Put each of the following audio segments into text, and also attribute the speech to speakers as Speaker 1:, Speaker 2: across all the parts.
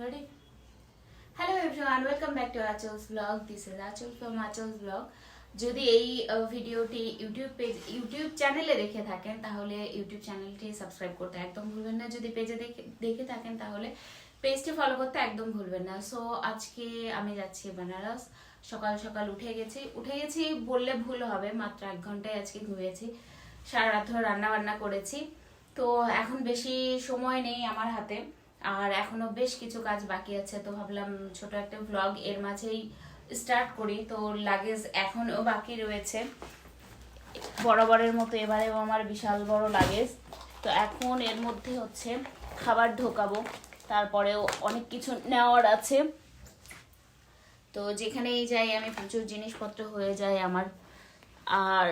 Speaker 1: Ready? Hello everyone welcome back to Achal's blog this is Achal from Achal's blog যদি এই ভিডিওটি YouTube page YouTube চ্যানেলে দেখে থাকেন, তাহলে ইউটিউব চ্যানেলটি সাবস্ক্রাইব করতে একদম ভুলবেন না। যদি পেজে দেখে দেখে থাকেন, তাহলে পেজটি ফলো করতে একদম ভুলবেন না। সো আজকে আমি যাচ্ছি বেনারস সকাল সকাল উঠে গেছি। উঠে গেছি বললে ভুল হবে, মাত্র এক ঘন্টায় আজকে ঘুমিয়েছি। সারা রাত ধরে রান্না বান্না করেছি। তো এখন বেশি সময় নেই আমার হাতে। আর এখনও বেশ কিছু কাজ বাকি আছে, তো ভাবলাম ছোট একটা ভ্লগ এর মাঝেই স্টার্ট করি। তো লাগেজ এখনও বাকি রয়েছে। বরাবরের মতো এবারেও আমার বিশাল বড় লাগেজ তো এখন এর মধ্যে হচ্ছে খাবার ঢোকাবো, তারপরেও অনেক কিছু নেওয়ার আছে। তো যেখানেই যাই আমি প্রচুর জিনিসপত্র হয়ে যায় আমার। আর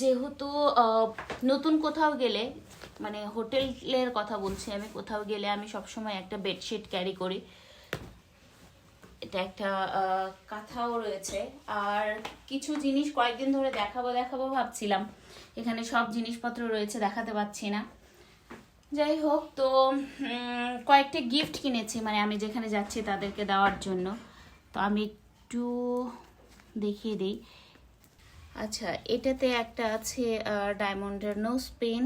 Speaker 1: যেহেতু নতুন কোথাও গেলে মানে হোটেলের কথা বলছি আমি, কোথাও গেলে আমি সবসময় একটা বেডশিট ক্যারি করি। এটা একটা কাঁথাও রয়েছে। আর কিছু জিনিস কয়েকদিন ধরে দেখাবো দেখাবো ভাবছিলাম। এখানে সব জিনিসপত্র রয়েছে, দেখাতে পাচ্ছি না। যাই হোক, তো কয়েকটা গিফট কিনেছি মানে আমি যেখানে যাচ্ছি তাদেরকে দেওয়ার জন্য। তো আমি একটু দেখিয়ে দিই। আচ্ছা এটাতে একটা আছে ডায়মন্ডের নোজ পেন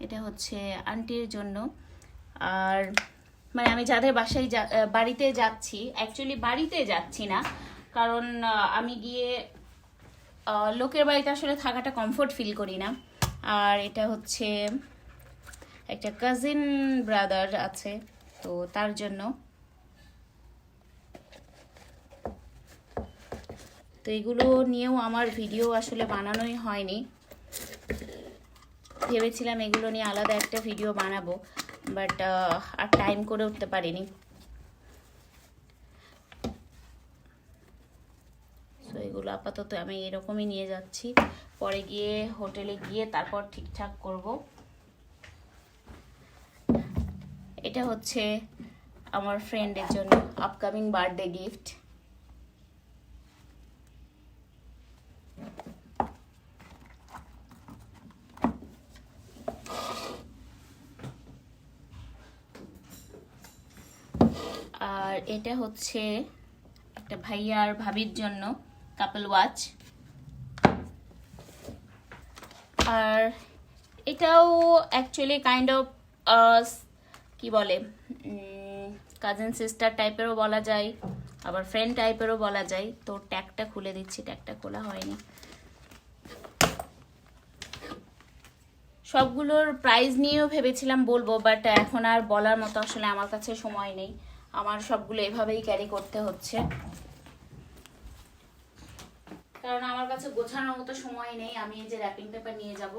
Speaker 1: এটা হচ্ছে আন্টির জন্য। আর মানে আমি যাদের বাসায় যা- বাড়িতে যাচ্ছি অ্যাকচুয়ালি বাড়িতে যাচ্ছি না, কারণ আমি গিয়ে লোকের বাড়িতে আসলে থাকাটা কমফোর্ট ফিল করি না। আর এটা হচ্ছে, একটা কাজিন ব্রাদার আছে, তো তার জন্য তো এগুলো নিয়েও আমার ভিডিও আসলে বানানোই হয়নি। ভেবেছিলাম এগুলো নিয়ে আলাদা একটা ভিডিও বানাবো বাট আর টাইম করে উঠতে পারিনি। তো এগুলো আপাতত আমি এরকমই নিয়ে যাচ্ছি। পরে গিয়ে হোটেলে গিয়ে তারপর ঠিকঠাক করব। এটা হচ্ছে আমার ফ্রেন্ডের জন্য আপকামিং বার্থডে গিফট আর এটা হচ্ছে একটা ভাইয়া আর ভাবির জন্য কাপল ওয়াচ। আর এটাও অ্যাকচুয়ালি কাইন্ড অফ কি বলে কাজিন সিস্টার টাইপেরও বলা যায়, আবার ফ্রেন্ড টাইপেরও বলা যায়। তো ট্যাগটা খুলে দিচ্ছি ট্যাগটা খোলা হয়নি। সবগুলোর প্রাইস নিয়েও ভেবেছিলাম বলব বাট এখন আর বলার মতো আসলে আমার কাছে সময় নেই। আমার সবগুলো এভাবেই ক্যারি করতে হচ্ছে। কারণ আমার কাছে গোছানোর মতো সময় নেই, আমি এই যে র্যাপিং পেপার নিয়ে যাব।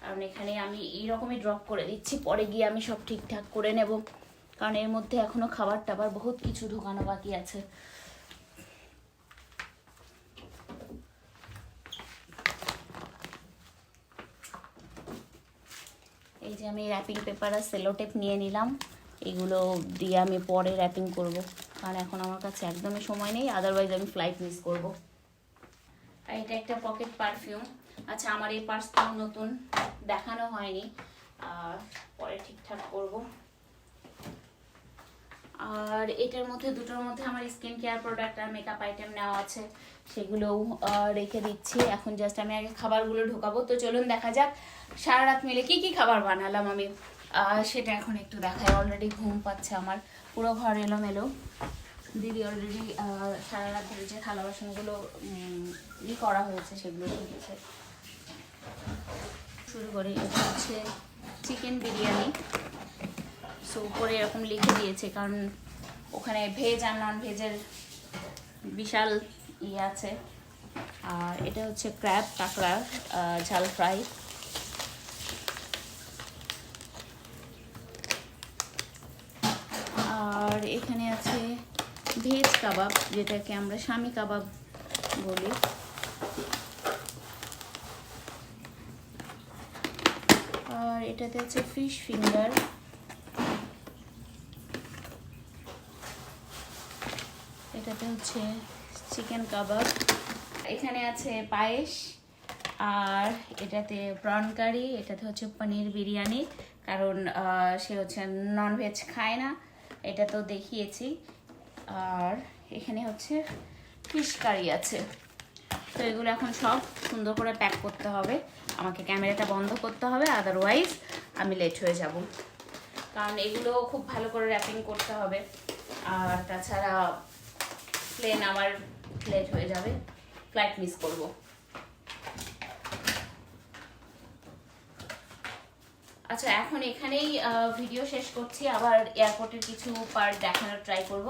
Speaker 1: কারণ এখানে আমি এইরকমই ড্রপ করে দিচ্ছি, পরে গিয়ে আমি সব ঠিকঠাক করে নেব। কারণ এর মধ্যে এখনও খাবার টাবার বহুত কিছু ঢোকানো বাকি আছে। এই যে আমি র্যাপিং পেপার আর সেলোটেপ নিয়ে নিলাম। এগুলো দিয়ে আমি পরে র্যাপিং করব। কারণ এখন আমার কাছে একদমই সময় নেই আদারওয়াইজ আমি ফ্লাইট মিস করব। আর এটা একটা পকেট পারফিউম আচ্ছা আমার এই পার্সটাও নতুন, দেখানো হয়নি। পরে ঠিকঠাক করব। আর এটার মধ্যে, দুটোর মধ্যে আমার স্কিন কেয়ার প্রোডাক্ট আর মেকআপ আইটেম নেওয়া আছে। সেগুলোও রেখে দিচ্ছি। এখন জাস্ট আমি আগে খাবারগুলো ঢোকাবো। তো চলুন দেখা যাক। সারা রাত মিলে কি কি খাবার বানালাম আমি। সেটা এখন একটু দেখায়। অলরেডি ঘুম পাচ্ছে আমার। পুরো ঘর এলোমেলো। দিদি অলরেডি সারা রাত ধরে যে থালা বাসনগুলো ই করা হয়েছে, সেগুলো ধুয়েছে। শুরু করি হচ্ছে চিকেন বিরিয়ানি। সো উপরে এরকম লিখে দিয়েছে, কারণ ওখানে ভেজ আর নন ভেজের বিশাল ইয়ে আছে। আর এটা হচ্ছে ক্র্যাব কাঁকড়া ঝাল ফ্রাই আর এখানে আছে ভেজ কাবাব, যেটাকে আমরা স্বামী কাবাব বলি। আর এটাতে আছে ফিশ ফিঙ্গার। এটাতে হচ্ছে চিকেন কাবাব। এখানে আছে পায়েস, আর এটাতে প্রন কারি, এটাতে হচ্ছে পনির বিরিয়ানি, কারণ সে হচ্ছে ননভেজ খায় না। এটা তো দেখিয়েছি। আর এখানে হচ্ছে ফিশ কারি আছে। তো এগুলো এখন সব সুন্দর করে প্যাক করতে হবে। আমাকে ক্যামেরাটা বন্ধ করতে হবে আদারওয়াইজ আমি লেট হয়ে যাব। কারণ এগুলো খুব ভালো করে র্যাপিং করতে হবে। আর তাছাড়া প্লেন আমার লেট হয়ে যাবে। ফ্লাইট মিস করব। আচ্ছা এখন এখানেই ভিডিও শেষ করছি। আবার এয়ারপোর্টের কিছু পার্ট দেখানোর ট্রাই করব।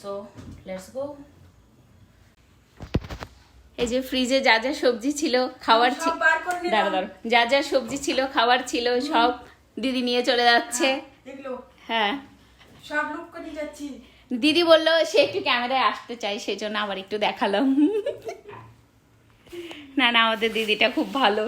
Speaker 1: সো লেটস গো এই যে ফ্রিজে যা যা সবজি ছিল খাওয়ার ছিল। দাঁড়া যা যা সবজি ছিল খাবার ছিল সব দিদি নিয়ে চলে যাচ্ছে। হ্যাঁ
Speaker 2: সব লোক করে যাচ্ছি।
Speaker 1: দিদি বলল সে একটু ক্যামেরায় আসতে চাই সেই জন্য আবার একটু দেখালাম। না না আমাদের দিদিটা খুব ভালো।